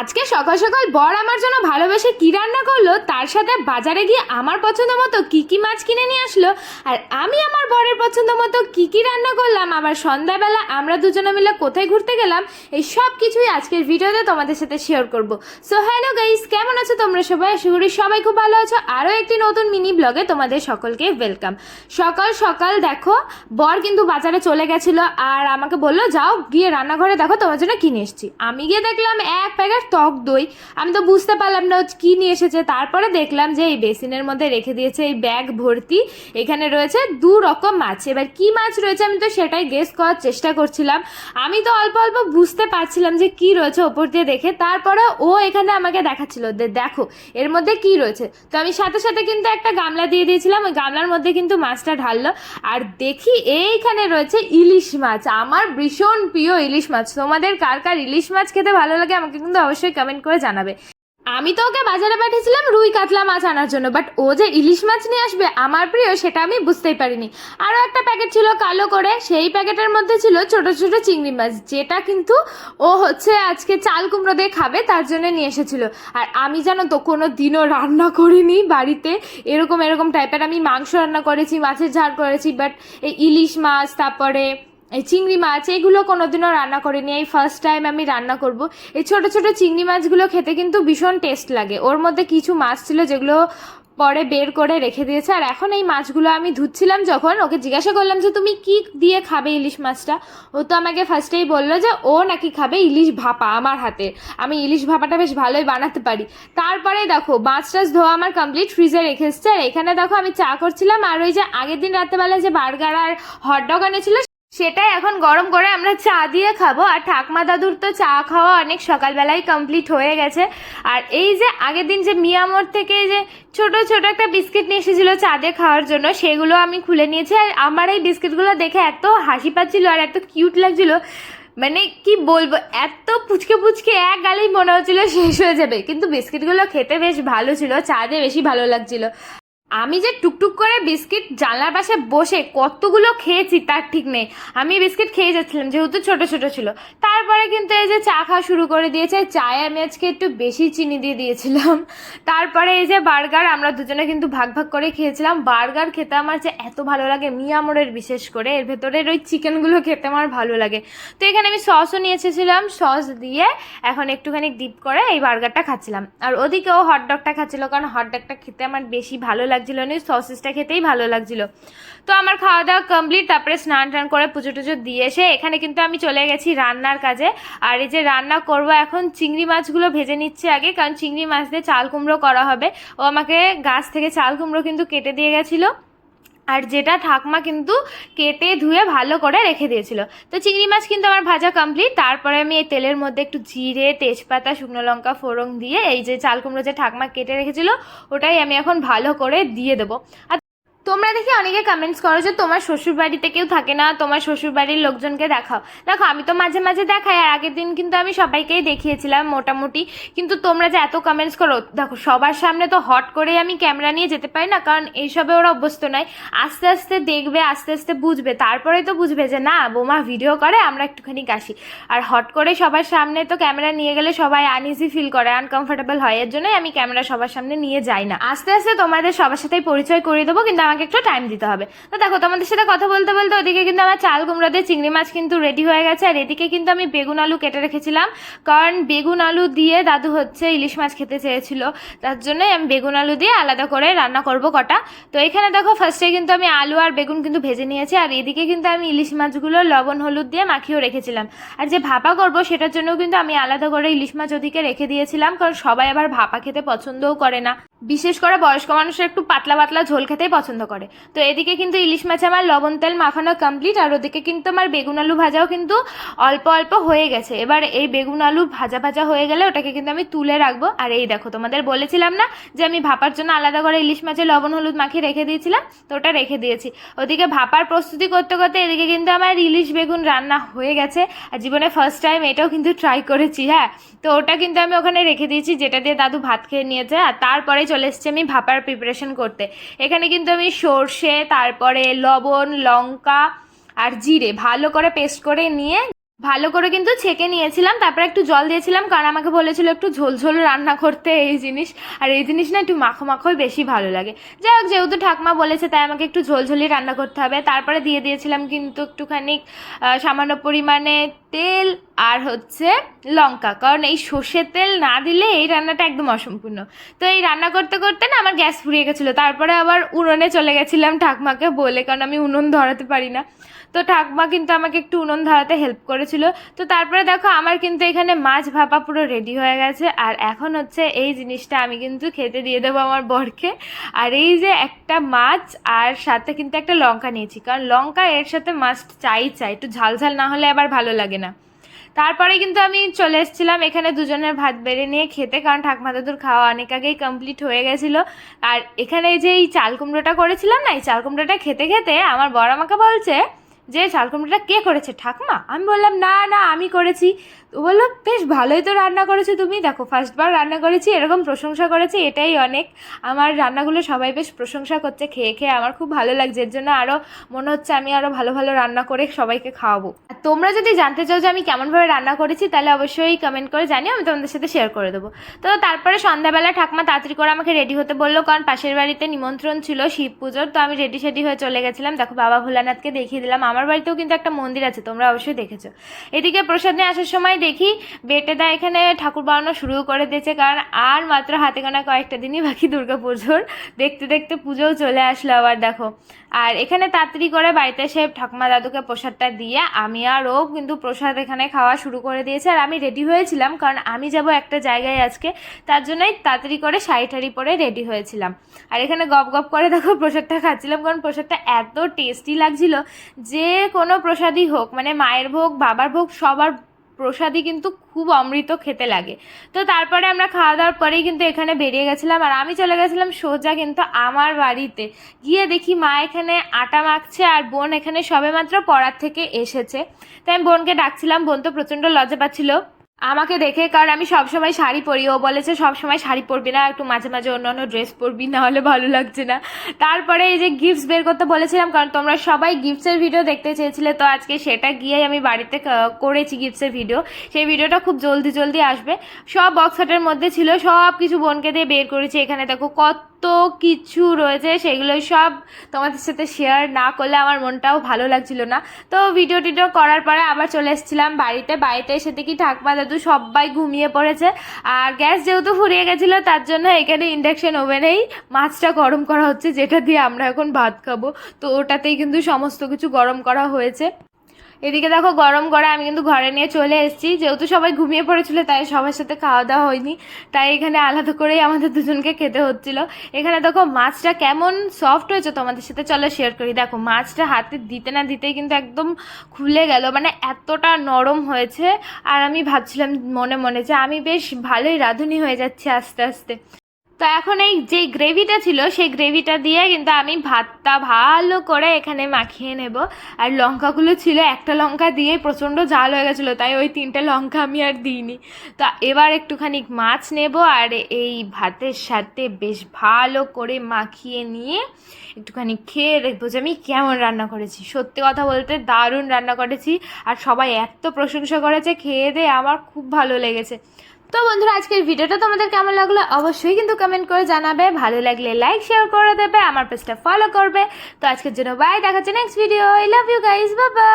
আজকে সকাল সকাল বর আমার জন্য ভালোবেসে কি রান্না করল, তার সাথে বাজারে গিয়ে আমার পছন্দ মতো কি কি মাছ কিনে নিয়ে আসলো, আর আমি আমার বরের পছন্দ মতো কি কি রান্না করলাম, আবার সন্ধ্যাবেলা আমরা দুজনে মিলে কোথায় ঘুরতে গেলাম, এই সব কিছুই আজকের ভিডিওতে তোমাদের সাথে শেয়ার করব। সো হ্যালো গাইস কেমন আছো তোমরা সবাই? আশা করি সবাই খুব ভালো আছো। আরও একটি নতুন মিনি ব্লগে তোমাদের সকলকে ওয়েলকাম সকাল সকাল দেখো, বর কিন্তু বাজারে চলে গেছিল, আর আমাকে বলল, যাও গিয়ে রান্নাঘরে দেখো, তোমার জন্য কিনে এসেছি। আমি গিয়ে দেখলাম এক প্যাকেট টক দই। আমি তো বুঝতে পারলাম না কি নিয়ে এসেছে। তারপরে দেখলাম যে এই বেসিনের মধ্যে রেখে দিয়েছে এই ব্যাগ ভর্তি। এখানে রয়েছে দু রকম মাছ। এবার কি মাছ রয়েছে আমি তো সেটাই গেস করার চেষ্টা করছিলাম। আমি তো অল্প অল্প বুঝতে পারছিলাম যে কি রয়েছে ওপর দিয়ে দেখে। তারপরে ও এখানে আমাকে দেখাচ্ছিল দেখো, এর মধ্যে কি রয়েছে। তো আমি সাথে সাথে কিন্তু একটা গামলা দিয়ে দিয়েছিলাম। ওই গামলার মধ্যে কিন্তু মাছটা ঢাললো। আর দেখি এইখানে রয়েছে ইলিশ মাছ। আমার ভীষণ প্রিয় ইলিশ মাছ। তোমাদের কার কার ইলিশ মাছ খেতে ভালো লাগে আমাকে কিন্তু অবশ্যই কমেন্ট করে জানাবে। আমি তো ওকে বাজারে পাঠিয়েছিলাম রুই কাতলা মাছ আনার জন্য বাট ও যে ইলিশ মাছ নিয়ে আসবে আমার প্রিয় সেটা আমি বুঝতেই পারিনি। আরও একটা প্যাকেট ছিল কালো করে, সেই প্যাকেটের মধ্যে ছিল ছোট ছোট চিংড়ি মাছ, যেটা কিন্তু ও হচ্ছে আজকে চাল কুমড়ো দিয়ে খাবে, তার জন্য নিয়ে এসেছিল। আর আমি জানো তো কোনো দিনও রান্না করিনি বাড়িতে, এরকম এরকম টাইপের আমি মাংস রান্না করেছি, মাছের ঝাল করেছি বাট এই ইলিশ মাছ, তারপরে এই চিংড়ি মাছ এইগুলো কোনোদিনও রান্না করিনি। এই ফার্স্ট টাইম আমি রান্না করব। এই ছোট ছোট চিংড়ি মাছগুলো খেতে কিন্তু ভীষণ টেস্ট লাগে। ওর মধ্যে কিছু মাছ ছিল যেগুলো পরে বের করে রেখে দিয়েছে। আর এখন এই মাছগুলো আমি ধুচ্ছিলাম যখন ওকে জিজ্ঞাসা করলাম যে, তুমি কি দিয়ে খাবে ইলিশ মাছটা? ও তো আমাকে ফার্স্টেই বলল যে, ও নাকি খাবে ইলিশ ভাপা আমার হাতে। আমি ইলিশ ভাপাটা বেশ ভালোই বানাতে পারি। তারপরে দেখো, মাছ টাছ ধোয়া আমার কমপ্লিট ফ্রিজে রেখে এসছে। আর এখানে দেখো আমি চা করছিলাম। আর ওই যে আগের দিন রাত্রেবেলা যে বার্গার আর হটডগ এনেছিল সেটাই এখন গরম করে আমরা চা দিয়ে খাব। আর ঠাকমা দাদুর তো চা খাওয়া অনেক সকালবেলায় কমপ্লিট হয়ে গেছে। আর এই যে আগের দিন যে মিয়ামোর থেকে যে ছোট ছোট একটা বিস্কিট নিয়ে এসেছিল চা দিয়ে খাওয়ার জন্য, সেগুলো আমি খুলে নিয়েছি। আর আমার এই বিস্কিটগুলো দেখে এত হাসি পাচ্ছিল আর এত কিউট লাগছিল। মানে কি বলব, এত পুচকে পুচকে এক গালেই মনে হচ্ছিল শেষ হয়ে যাবে। কিন্তু বিস্কিটগুলো খেতে বেশ ভালো ছিল, চা দিয়ে বেশি ভালো লাগছিল। আমি যে টুকটুক করে বিস্কিট জানলার পাশে বসে কতগুলো খেয়েছি তার ঠিক নেই। আমি বিস্কিট খেয়ে যাচ্ছিলাম, যেহেতু ছোট ছোট ছিল। তারপরে কিন্তু এই যে চা খাওয়া শুরু করে দিয়েছে, চায়ে আমি আজকে একটু বেশি চিনি দিয়ে দিয়েছিলাম। তারপরে এই যে বার্গার, আমরা দুজনে কিন্তু ভাগ ভাগ করে খেয়েছিলাম। বার্গার খেতে আমার যে এত ভালো লাগে মিয়ামোড়ের বিশেষ করে, এর ভেতরের ওই চিকেনগুলো খেতে আমার ভালো লাগে। তো এখানে আমি সসও নিয়ে এসেছিলাম, সস দিয়ে এখন একটুখানি ডিপ করে এই বার্গারটা খাচ্ছিলাম। আর ওদিকেও হটডগটা খাচ্ছিল, কারণ হটডগটা খেতে আমার বেশি ভালো লাগছিল না সসেসটা খেতেই ভালো লাগছিল। তো আমার খাওয়া দাওয়া কমপ্লিট তারপরে স্নান টান করে পুজো টুজো দিয়ে এসে এখানে কিন্তু আমি চলে গেছি রান্নার কাজে। আর এই যে রান্না করব এখন, চিংড়ি মাছগুলো ভেজে নিচ্ছে আগে, কারণ চিংড়ি মাছ দিয়ে চাল কুমড়ো করা হবে। ও আমাকে গাছ থেকে চাল কুমড়ো কিন্তু কেটে দিয়ে গেছিল। আর যেটা ঠাকমা কিন্তু কেটে ধুয়ে ভালো করে রেখে দিয়েছিল। তো চিংড়ি মাছ কিন্তু আমার ভাজা কমপ্লিট তারপরে আমি এই তেলের মধ্যে একটু জিরে, তেজপাতা, শুকনো লঙ্কা, ফোড়ন দিয়ে এই যে চাল কুমড়ো যে ঠাকমা কেটে রেখেছিল, ওটাই আমি এখন ভালো করে দিয়ে দেবো। আর তোমরা দেখি অনেকে কমেন্টস করো যে তোমার শ্বশুর বাড়িতে কেউ থাকে না, তোমার শ্বশুর বাড়ির লোকজনকে দেখাও। দেখো, আমি তো মাঝে মাঝে দেখাই, আর আগের দিন কিন্তু আমি সবাইকেই দেখিয়েছিলাম মোটামুটি। কিন্তু তোমরা যে এত কমেন্টস করো, দেখো, সবার সামনে তো হট করে আমি ক্যামেরা নিয়ে যেতে পারি না, কারণ এইসবে ওরা অভ্যস্ত নয়। আস্তে আস্তে দেখবে, আস্তে আস্তে বুঝবে তারপরে তো বুঝবে যে, না, বোমা ভিডিও করে, আমরা একটুখানি কাশি। আর হট করে সবার সামনে তো ক্যামেরা নিয়ে গেলে সবাই আনইজি ফিল করে আনকমফোর্টেবল হয়, এর জন্যই আমি ক্যামেরা সবার সামনে নিয়ে যাই না। আস্তে আস্তে তোমাদের সবার সাথেই পরিচয় করিয়ে দেবো, কিন্তু আমাকে একটু টাইম দিতে হবে। তো দেখো, তোমাদের সাথে কথা বলতে বলতে ওদিকে কিন্তু আমার চাল কুমড়ো দিয়ে চিংড়ি মাছ কিন্তু রেডি হয়ে গেছে। আর এদিকে কিন্তু আমি বেগুন আলু কেটে রেখেছিলাম। কারণ বেগুন আলু দিয়ে দাদু হচ্ছে ইলিশ মাছ খেতে চেয়েছিল। তার জন্যই আমি বেগুন আলু দিয়ে আলাদা করে রান্না করব কটা। তো এখানে দেখো ফার্স্টে কিন্তু আমি আলু আর বেগুন কিন্তু ভেজে নিয়েছি। আর এদিকে কিন্তু আমি ইলিশ মাছগুলো লবণ, হলুদ দিয়ে মাখিয়েও রেখেছিলাম। আর যে ভাপা করব সেটার জন্য কিন্তু আমি আলাদা করে ইলিশ মাছ ওদিকে রেখে দিয়েছিলাম। কারণ সবাই আবার ভাপা খেতে পছন্দও করে না। বিশেষ করে বয়স্ক মানুষের একটু পাতলা পাতলা ঝোল খেতেই পছন্দ করে। তো এদিকে কিন্তু ইলিশ মাছ আমার লবণ তেল মাখানো কমপ্লিট আর ওদিকে কিন্তু আমার বেগুন আলু ভাজাও কিন্তু অল্প অল্প হয়ে গেছে। এবার এই বেগুন আলু ভাজা ভাজা হয়ে গেলে ওটাকে কিন্তু আমি তুলে রাখব। আর এই দেখো, তোমাদের বলেছিলাম না যে আমি ভাপার জন্য আলাদা করে ইলিশ মাছের লবণ, হলুদ মাখিয়ে রেখে দিয়েছিলাম? তো ওটা রেখে দিয়েছি। ওদিকে ভাপার প্রস্তুতি করতে করতে এদিকে কিন্তু আমার ইলিশ বেগুন রান্না হয়ে গেছে। আর জীবনে ফার্স্ট টাইম এটাও কিন্তু ট্রাই করেছি হ্যাঁ? তো ওটা কিন্তু আমি ওখানে রেখে দিয়েছি, যেটা দিয়ে দাদু ভাত খেয়ে নিয়েছে। আর তারপরে চলে এসেছি আমি ভাপার প্রিপারেশন করতে। এখানে কিন্তু আমি সর্ষে, তারপরে লবণ, লঙ্কা আর জিরে। ভালো করে পেস্ট করে নিয়ে, ভালো করে কিন্তু ছেঁকে নিয়েছিলাম, তারপরে একটু জল দিয়েছিলাম, কারণ আমাকে বলেছিল একটু ঝোলঝোল রান্না করতে এই জিনিস। আর এই জিনিস না একটু মাখো মাখোই বেশি ভালো লাগে। যাই হোক, যেহেতু ঠাকমা বলেছে তাই আমাকে একটু ঝোলঝোলি রান্না করতে হবে। তারপরে দিয়ে দিয়েছিলাম কিন্তু একটুখানি সামান্য পরিমাণে তেল আর হচ্ছে লঙ্কা। কারণ এই সর্ষের তেল না দিলে এই রান্নাটা একদম অসম্পূর্ণ। তো এই রান্না করতে করতে না আমার গ্যাস ফুরিয়ে গেছিল। তারপরে আবার উনুনে চলে গেছিলাম ঠাকমাকে বলে, কারণ আমি উনুন ধরাতে পারি না। তো ঠাকমা কিন্তু আমাকে একটু উনুন ধরাতে হেল্প করেছিল। তো তারপরে দেখো আমার কিন্তু এখানে মাছ ভাপা পুরো রেডি হয়ে গেছে। আর এখন হচ্ছে এই জিনিসটা আমি কিন্তু খেতে দিয়ে দেবো আমার বরকে। আর এই যে একটা মাছ আর সাথে কিন্তু একটা লঙ্কা নিয়েছি। কারণ লঙ্কা এর সাথে মাছ চাই চাই। একটু ঝাল ঝাল না হলে আবার ভালো লাগে না। তারপরে কিন্তু আমি চলে এসেছিলাম এখানে দুজনের ভাত বেড়ে নিয়ে খেতে, কারণ ঠাকমা দাদুর খাওয়া অনেক আগেই কমপ্লিট হয়ে গেছিল। আর এখানে যে এই চাল কুমড়োটা করেছিলাম না, এই চাল কুমড়োটা খেতে খেতে আমার বড় আমাকে বলছে যে, চাল কুমড়োটা কে করেছে ঠাকমা? আমি বললাম, না না, আমি করেছি। বলল, বেশ ভালোই তো রান্না করেছ তুমি। দেখো ফার্স্টবার রান্না করেছি, এরকম প্রশংসা করেছি, এটাই অনেক। আমার রান্নাগুলো সবাই বেশ প্রশংসা করছে, খেয়ে খেয়ে আমার খুব ভালো লাগছে। এর জন্য আরও মনে হচ্ছে আমি আরও ভালো ভালো রান্না করে সবাইকে খাওয়াবো। আর তোমরা যদি জানতে চাও যে আমি কেমনভাবে রান্না করেছি, তাহলে অবশ্যই কমেন্ট করে জানিও, আমি তোমাদের সাথে শেয়ার করে দেবো। তো তারপরে সন্ধ্যাবেলা ঠাকমা তাড়াতাড়ি করে আমাকে রেডি হতে বলল, কারণ পাশের বাড়িতে নিমন্ত্রণ ছিল শিব পুজোর, তো আমি রেডি সেডি হয়ে চলে গেছিলাম। দেখো, বাবা ভোলানাথকে দেখিয়ে দিলাম। আমার বাড়িতেও কিন্তু একটা মন্দির আছে, তোমরা অবশ্যই দেখেছ। এদিকে প্রসাদ নিয়ে আসার সময় দেখি বেটেদা এখানে ঠাকুর বানানো শুরু করে দিয়েছে, কারণ আর মাত্র হাতে গোনা কয়েকটা দিনই বাকি দুর্গা পুজোর। দেখতে দেখতে পুজোও চলে আসলো আবার, দেখো। আর এখানে তাড়াতাড়ি করে বাড়িতে এসে ঠাকুমা দাদুকে প্রসাদটা দিয়ে আমি আর ও কিন্তু প্রসাদ এখানে খাওয়া শুরু করে দিয়েছে। আর আমি রেডি হয়েছিলাম, কারণ আমি যাব একটা জায়গায় আজকে, তার জন্যই তাড়াতাড়ি করে শাড়ি ঠাড়ি পরে রেডি হয়েছিলাম। আর এখানে গপ গপ করে, দেখো, প্রসাদটা খাচ্ছিলাম, কারণ প্রসাদটা এত টেস্টি লাগছিল। যে কোনো প্রসাদই হোক মানে মায়ের ভোগ, বাবার ভোগ, সবার প্রসাদই কিন্তু খুব অমৃত খেতে লাগে। তো তারপরে আমরা খাওয়া দাওয়ার পরেই কিন্তু এখানে বেরিয়ে গেছিলাম আর আমি চলে গেছিলাম সোজা কিন্তু আমার বাড়িতে। গিয়ে দেখি মা এখানে আটা মাখছে আর বোন এখানে সবেমাত্র পড়ার থেকে এসেছে। তাই আমি বোনকে ডাকছিলাম, বোন তো প্রচণ্ড লজ্জা পাচ্ছিল। আমাকে দেখে, কারণ আমি সবসময় শাড়ি পরি। ও বলেছে, সবসময় শাড়ি পরবি না, একটু মাঝে মাঝে অন্য অন্য ড্রেস পরবি, না হলে ভালো লাগছে না। তারপরে এই যে গিফটস বের করতে বলেছিলাম, কারণ তোমরা সবাই গিফটসের ভিডিও দেখতে চেয়েছিলে, তো আজকে সেটা গিয়ে আমি বাড়িতে করেছি গিফটসের ভিডিও সেই ভিডিওটা খুব জলদি জলদি আসবে। সব বক্স মধ্যে ছিল সব কিছু বোনকে দিয়ে বের করেছি। এখানে দেখো কত কিছু রয়েছে সেগুলো সব তোমাদের সাথে শেয়ার না করলে আমার মনটাও ভালো লাগছিল না। তো ভিডিও টিডিও করার পরে আবার চলে এসেছিলাম বাড়িতে। বাড়িতে এসে দেখি ঠাকমা দাদু সবাই ঘুমিয়ে পড়েছে। আর গ্যাস যেহেতু ফুরিয়ে গেছিল, তার জন্য এখানে ইন্ডাকশন ওভেনেই মাছটা গরম করা হচ্ছে, যেটা দিয়ে আমরা এখন ভাত খাব। তো ওটাতেই কিন্তু সমস্ত কিছু গরম করা হয়েছে। এদিকে দেখো গরম করে আমি কিন্তু ঘরে নিয়ে চলে এসেছি। যেহেতু সবাই ঘুমিয়ে পড়েছিল, তাই সবার সাথে খাওয়া দাওয়া হয়নি। তাই এখানে আলাদা করেই আমাদের দুজনকে খেতে হচ্ছিল। এখানে দেখো মাছটা কেমন সফট হয়েছে, তোমাদের সাথে চলো শেয়ার করি। দেখো মাছটা হাতে দিতে না দিতেই কিন্তু একদম খুলে গেল মানে এতটা নরম হয়েছে। আর আমি ভাবছিলাম মনে মনে যে আমি বেশ ভালোই রাঁধুনি হয়ে যাচ্ছি আস্তে আস্তে। তো এখন এই যে গ্রেভিটা ছিল, সেই গ্রেভিটা দিয়ে কিন্তু আমি ভাতটা ভালো করে এখানে মাখিয়ে নেব। আর লঙ্কাগুলো ছিল, একটা লঙ্কা দিয়ে প্রচণ্ড জাল হয়ে গেছিল, তাই ওই তিনটে লঙ্কা আমি আর দিইনি। তো এবার একটুখানি মাছ নেব, আর এই ভাতের সাথে বেশ ভালো করে মাখিয়ে নিয়ে একটুখানি খেয়ে দেখব যে আমি কেমন রান্না করেছি। সত্যি কথা বলতে দারুণ রান্না করেছি, আর সবাই এত প্রশংসা করেছে, খেয়ে দিয়ে আমার খুব ভালো লেগেছে। তো বন্ধুরা, আজকের ভিডিওটা তোমাদের কেমন লাগল? অবশ্যই কিন্তু কমেন্ট করে জানাবে। ভালো লাগলে লাইক শেয়ার করে দেবে, আমার পেজটা ফলো করবে। তো আজকের জন্য বাই দেখা হচ্ছে next video I love you guys বাবা